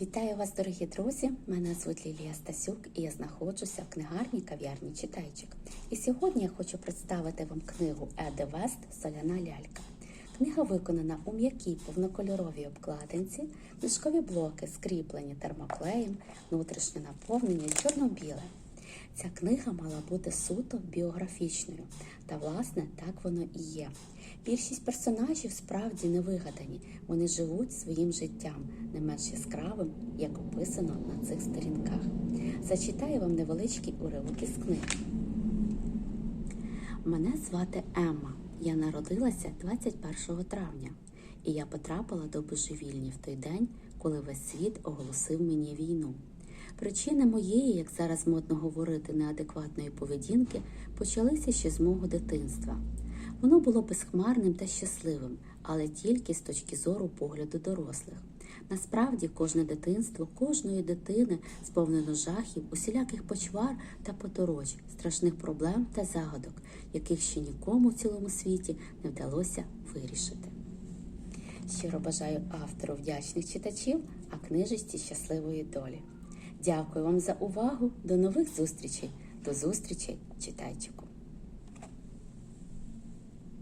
Вітаю вас, дорогі друзі! Мене звуть Лілія Стасюк і я знаходжуся в книгарні кав'ярні Читайчик. І сьогодні я хочу представити вам книгу Еде Вест Соляна лялька. Книга виконана у м'якій повнокольоровій обкладинці, книжкові блоки скріплені термоклеєм, внутрішнє наповнення чорно-біле. Ця книга мала бути суто біографічною, та власне так воно і є. Більшість персонажів справді не вигадані, вони живуть своїм життям, не менш яскравим, як описано на цих сторінках. Зачитаю вам невеличкий уривок із книги. Мене звати Емма. Я народилася 21 травня, і я потрапила до божевільні в той день, коли весь світ оголосив мені війну. Причини моєї, як зараз модно говорити, неадекватної поведінки почалися ще з мого дитинства. Воно було безхмарним та щасливим, але тільки з точки зору погляду дорослих. Насправді, кожне дитинство кожної дитини сповнено жахів, усіляких почвар та поторож, страшних проблем та загадок, яких ще нікому в цілому світі не вдалося вирішити. Щиро бажаю автору вдячних читачів, а книжечці щасливої долі. Дякую вам за увагу. До нових зустрічей. До зустрічі, читайчику.